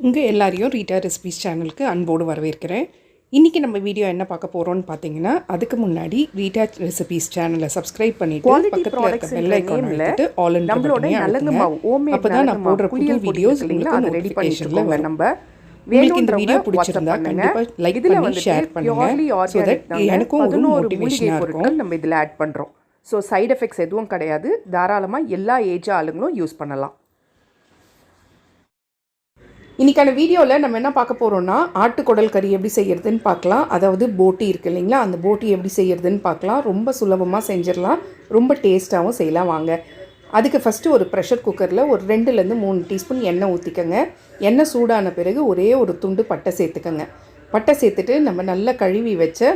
உங்கள் எல்லாரையும் Rita recipes சேனலுக்கு அன்போடு வரவேற்கிறேன். இன்றைக்கி நம்ம வீடியோ என்ன பார்க்க போகிறோம்னு பார்த்தீங்கன்னா அதுக்கு முன்னாடி ரீட்டா ரெசிபிஸ் சேனலை சப்ஸ்கிரைப் பண்ணிட்டு பக்கத்தில் இருக்க பெல் ஐக்கான் அழுத்திட்டு ஆல் இன் அப்போ தான் நான் போடுற புளியல் வீடியோஸ் உங்களுக்கு நோட்டிஃபிகேஷனில் வரும். நம்ம. உங்களுக்கு இந்த வீடியோ பிடிச்சிருந்தா. கண்டிப்பாக லைக் பண்ணி ஷேர் பண்ணுங்க. purely so that. எனக்கும் ஒரு 11 மூலிகை மோட்டிவேஷனாக இருக்கும் நம்ம இதில் ஆட் பண்ணுறோம் ஸோ சைடு எஃபெக்ட்ஸ் எதுவும் கிடையாது. தாராளமாக எல்லா ஏஜ் ஆளுங்களும் யூஸ் பண்ணலாம். இன்றைக்கான வீடியோவில் நம்ம என்ன பார்க்க போகிறோம்னா ஆட்டுக்குடல் கறி எப்படி செய்கிறதுன்னு பார்க்கலாம். அதாவது போட்டி இருக்குது இல்லைங்களா? அந்த போட்டி எப்படி செய்கிறதுன்னு பார்க்கலாம். ரொம்ப சுலபமாக செஞ்சிடலாம். ரொம்ப டேஸ்ட்டாகவும் செய்யலாம். வாங்க. அதுக்கு ஃபஸ்ட்டு ஒரு ப்ரெஷர் குக்கரில் ஒரு ரெண்டுலேருந்து மூணு டீஸ்பூன் எண்ணெய் ஊற்றிக்கங்க எண்ணெய் சூடான பிறகு ஒரே ஒரு துண்டு பட்டை சேர்த்துக்கோங்க. பட்டை சேர்த்துட்டு நம்ம நல்லா கழுவி வச்ச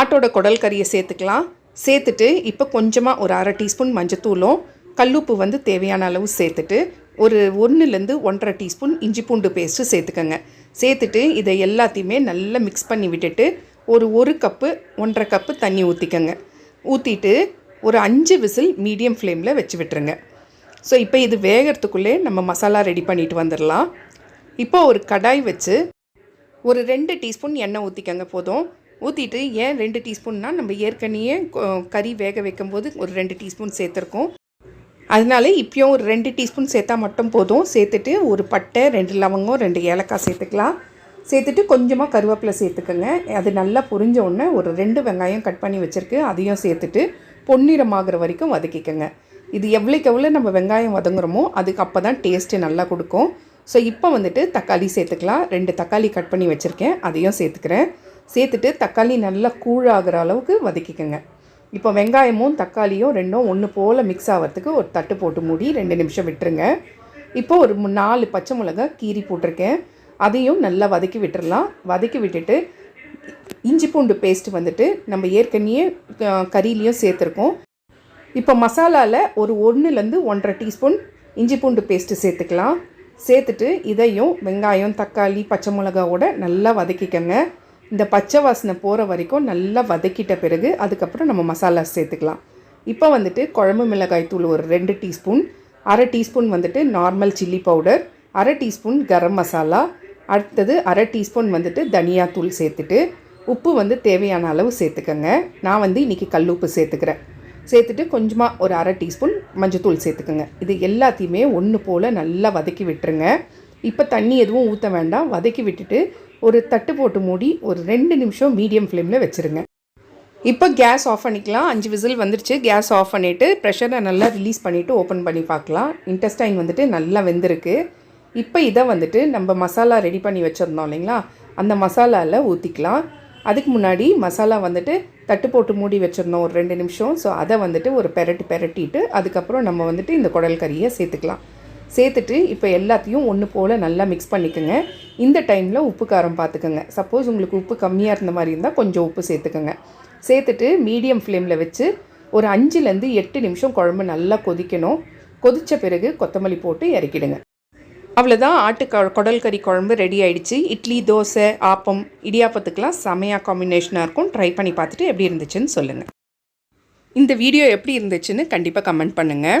ஆட்டோட குடல் கறியை சேர்த்துக்கலாம். சேர்த்துட்டு இப்போ கொஞ்சமாக ஒரு அரை டீஸ்பூன் மஞ்சத்தூளும் கல்லுப்பு வந்து தேவையான அளவு சேர்த்துட்டு ஒரு ஒன்றுலேருந்து ஒன்றரை டீஸ்பூன் இஞ்சி பூண்டு பேஸ்ட்டு சேர்த்துக்கோங்க. சேர்த்துட்டு இதை எல்லாத்தையுமே நல்லா மிக்ஸ் பண்ணி விட்டுட்டு ஒரு ஒரு கப்பு ஒன்றரை கப்பு தண்ணி ஊற்றிக்கங்க ஊற்றிட்டு ஒரு அஞ்சு விசில் மீடியம் ஃப்ளேமில் வச்சு விட்டுருங்க. ஸோ இப்போ இது வேகிறதுக்குள்ளே நம்ம மசாலா ரெடி பண்ணிட்டு வந்துடலாம். இப்போ ஒரு கடாய் வச்சு ஒரு ரெண்டு டீஸ்பூன் எண்ணெய் ஊற்றிக்கங்க போதும். ஊற்றிட்டு ஏன் ரெண்டு டீஸ்பூன்னால் நம்ம ஏற்கனவே கறி வேக வைக்கும்போது ஒரு ரெண்டு டீஸ்பூன் சேர்த்துருக்கோம். அதனால இப்பயும் ஒரு ரெண்டு டீஸ்பூன் சேர்த்தா மட்டும் போதும். சேர்த்துட்டு ஒரு பட்டை ரெண்டு லவங்கம் ரெண்டு ஏலக்காய் சேர்த்துக்கலாம். சேர்த்துட்டு கொஞ்சமாக கருவேப்பிலை சேர்த்துக்கோங்க. அது நல்லா புரிஞ்ச உடனே ஒரு ரெண்டு வெங்காயம் கட் பண்ணி வச்சுருக்கு. அதையும் சேர்த்துட்டு பொன்னிறமாகிற வரைக்கும் வதக்கிக்கோங்க. இது எவ்வளோக்கு எவ்வளோ நம்ம வெங்காயம் வதங்குறோமோ அதுக்கு அப்போ தான் டேஸ்ட்டு நல்லா கொடுக்கும். ஸோ இப்போ வந்துட்டு தக்காளி சேர்த்துக்கலாம். ரெண்டு தக்காளி கட் பண்ணி வச்சுருக்கேன். அதையும் சேர்த்துக்கிறேன். சேர்த்துட்டு தக்காளி நல்லா கூழாகிற அளவுக்கு வதக்கிக்கோங்க. இப்போ வெங்காயமும் தக்காளியும் ரெண்டும் ஒன்று போல் மிக்ஸ் ஆகிறதுக்கு ஒரு தட்டு போட்டு மூடி ரெண்டு நிமிஷம் விட்டுருங்க. இப்போ ஒரு நாலு பச்சை மிளகாய் கீரி போட்டிருக்கேன். அதையும் நல்லா வதக்கி விட்டுறலாம். வதக்கி விட்டுட்டு இஞ்சி பூண்டு பேஸ்ட் வந்துட்டு நம்ம ஏற்கனவே கறியிலையும் சேர்த்துருக்கோம். இப்போ மசாலாவில் ஒரு ஒன்றுலேருந்து ஒன்றரை டீஸ்பூன் இஞ்சி பூண்டு பேஸ்ட்டு சேர்த்துக்கலாம். சேர்த்துட்டு இதையும் வெங்காயம் தக்காளி பச்சை மிளகாவோட நல்லா வதக்கிக்கங்க. இந்த பச்சை வாசனை போகிற வரைக்கும் நல்லா வதக்கிட்ட பிறகு அதுக்கப்புறம் நம்ம மசாலா சேர்த்துக்கலாம். இப்போ வந்துட்டு குழம்பு மிளகாய் தூள் ஒரு ரெண்டு டீஸ்பூன் அரை டீஸ்பூன் வந்துட்டு நார்மல் சில்லி பவுடர் அரை டீஸ்பூன் கரம் மசாலா அடுத்தது அரை டீஸ்பூன் வந்துட்டு தனியாத்தூள் சேர்த்துட்டு உப்பு வந்து தேவையான அளவு சேர்த்துக்கோங்க. நான் வந்து இன்றைக்கி கல்லுப்பு சேர்த்துக்கிறேன். சேர்த்துட்டு கொஞ்சமாக ஒரு அரை டீஸ்பூன் மஞ்சத்தூள் சேர்த்துக்கோங்க. இது எல்லாத்தையுமே ஒன்று போல் நல்லா வதக்கி விட்டுருங்க. இப்போ தண்ணி எதுவும் ஊற்ற வேண்டாம். வதக்கி விட்டுட்டு ஒரு தட்டு போட்டு மூடி ஒரு ரெண்டு நிமிஷம் மீடியம் ஃப்ளேமில் வச்சுருங்க. இப்போ கேஸ் ஆஃப் பண்ணிக்கலாம். அஞ்சு விசில் வந்துருச்சு. கேஸ் ஆஃப் பண்ணிவிட்டு ப்ரெஷரை நல்லா ரிலீஸ் பண்ணிவிட்டு ஓப்பன் பண்ணி பார்க்கலாம். இன்டெஸ்டைன் வந்துட்டு நல்லா வெந்திருக்கு. இப்போ இதை வந்துட்டு நம்ம மசாலா ரெடி பண்ணி வச்சுருந்தோம் இல்லைங்களா? அந்த மசாலாவில் ஊற்றிக்கலாம் அதுக்கு முன்னாடி மசாலா வந்துட்டு தட்டு போட்டு மூடி வச்சுருந்தோம் ஒரு ரெண்டு நிமிஷம். ஸோ அதை வந்துட்டு ஒரு பெரட்டு பெரட்டிட்டு அதுக்கப்புறம் நம்ம வந்துட்டு இந்த குடல் கறியை சேர்த்துக்கலாம். சேர்த்துட்டு இப்போ எல்லாத்தையும் ஒன்று போல் நல்லா மிக்ஸ் பண்ணிக்கோங்க. இந்த டைமில் உப்பு காரம் பார்த்துக்கோங்க சப்போஸ் உங்களுக்கு உப்பு கம்மியாக இருந்த மாதிரி இருந்தால் கொஞ்சம் உப்பு சேர்த்துக்கோங்க. சேர்த்துட்டு மீடியம் ஃப்ளேமில் வச்சு ஒரு அஞ்சுலேருந்து எட்டு நிமிஷம் குழம்பு நல்லா கொதிக்கணும். கொதித்த பிறகு கொத்தமல்லி போட்டு இறக்கிடுங்க. அவ்வளோதான் ஆட்டு குடல் கறி குழம்பு ரெடி ஆயிடுச்சு. இட்லி தோசை ஆப்பம் இடியாப்பத்துக்கெலாம் செமையாக காம்பினேஷனாக இருக்கும். ட்ரை பண்ணி பார்த்துட்டு எப்படி இருந்துச்சுன்னு சொல்லுங்கள் இந்த வீடியோ எப்படி இருந்துச்சுன்னு கண்டிப்பாக கமெண்ட் பண்ணுங்கள்